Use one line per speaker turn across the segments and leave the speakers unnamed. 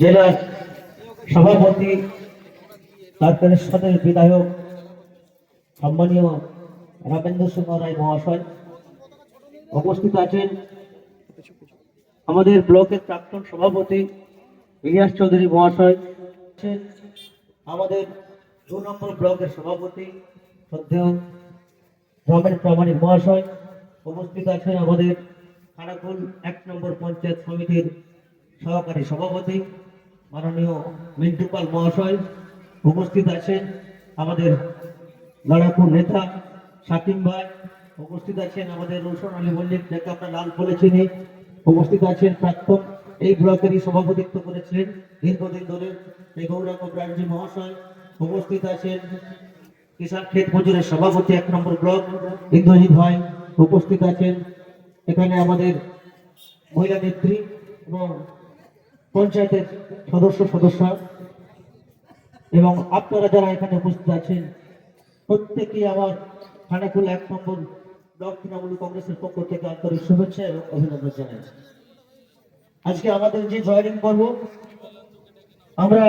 জেলার সভাপতি তারকেশ্বরের বিধায়ক সম্মানীয় রামেন্দ্র সিংহ রায় মহাশয় উপস্থিত আছেন। আমাদের ব্লকের প্রাক্তন সভাপতি ইলিয়াস চৌধুরী মহাশয় আমাদের দু নম্বর ব্লকের সভাপতি শ্রদ্ধেয় রমেন প্রামাণিক মহাশয় উপস্থিত আছেন। আমাদের খানাকুল এক নম্বর পঞ্চায়েত সমিতির সহকারী সভাপতি মাননীয় মিন্টু পাল মহাশয় উপস্থিত আছেন আমাদের লড়াকু নেতা সাকিম ভাই, উপস্থিত আছেন আমাদের রোশন আলী মল্লিক, যাকে আমরা লাল চিনি, উপস্থিত আছেন প্রাক্তন এই ব্লকেরই সভাপতিত্ব করেছিলেন দীর্ঘদিন ধরে এই গৌরাঙ্গ ব্রাঞ্জি মহাশয়, উপস্থিত আছেন কিষাণ ক্ষেত মজুরের সভাপতি এক নম্বর ব্লক, ইন্দ্রজিৎ ভাই, উপস্থিত আছেন এখানে আমাদের মহিলা নেত্রী এবং পঞ্চায়েতের সদস্য, সদস্যা। এবং আপনারা যারা এখানে উপস্থিত আছেন, প্রত্যেকেই আমার খানাকুল এক নম্বর ব্লক তৃণমূল কংগ্রেসের পক্ষ থেকে আন্তরিক শুভেচ্ছা এবং অভিনন্দন জানাই। আজকে আমাদের যে জয়নিং পর্ব, আমরা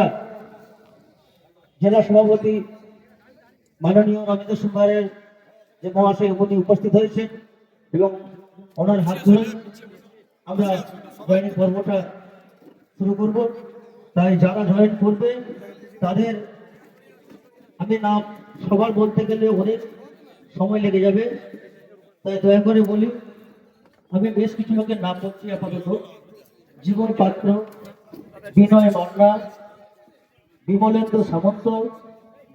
জেলা সভাপতি মাননীয় রবীন্দ্র সুকুমারের যে মহাশয় উনি উপস্থিত হয়েছেন এবং ওনার হাত ধরে আমরা জয়েনিং পর্বটা শুরু করব। তাই যারা জয়েন করবে, তাদের আমি নাম সবার বলতে গেলে অনেক সময় লেগে যাবে। তাই দয়া করে বলি, আমি বেশ কিছু লোকের নাম বলছি আপাতত। জীবন পাত্র, বিনয় মান্না, বিমলেন্দ্র সামন্ত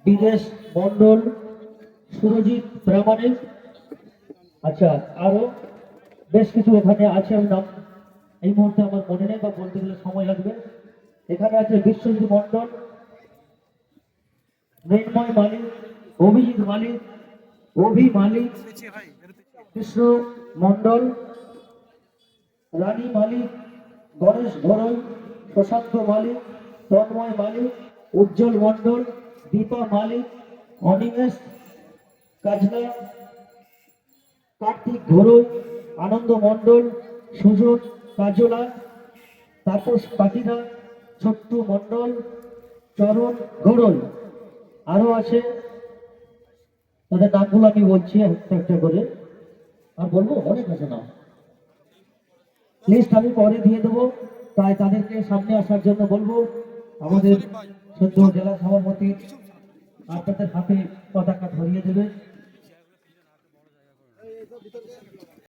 বিদেশ মন্ডল সুরজিৎ প্রামাণিক। আচ্ছা আরও বেশ কিছু এখানে আছে আমি নাম এই মুহূর্তে আমার মনে নেই বা বলতে গেলে সময় লাগবে। এখানে আছে বিশ্বজিৎ মন্ডল মৃন্ময় মালিক, অভিজিৎ মালিক, অভি মালিক, কৃষ্ণ মন্ডল রানী মালিক, গণেশ ঘরই প্রশান্ত মালিক, তন্ময় মালিক, উজ্জ্বল মন্ডল দীপা মালিক, অনিমেষ, কাজলা, কার্তিক ঘরই আনন্দ মন্ডল সুজন কাজলা তাপস পাটিরা ছোট্টু মন্ডল চরণ ঘরই আরও আছে। তাদের নামগুলো আমি বলছি একটা একটা করে। আর বলব অনেক আছে নাম। লিস্ট আমি পরে দিয়ে দেবো। তাই তাদেরকে সামনে আসার জন্য বলব আমাদের সদ্য জেলা সভাপতি আপনাদের হাতে পতাকা ধরিয়ে দেবে।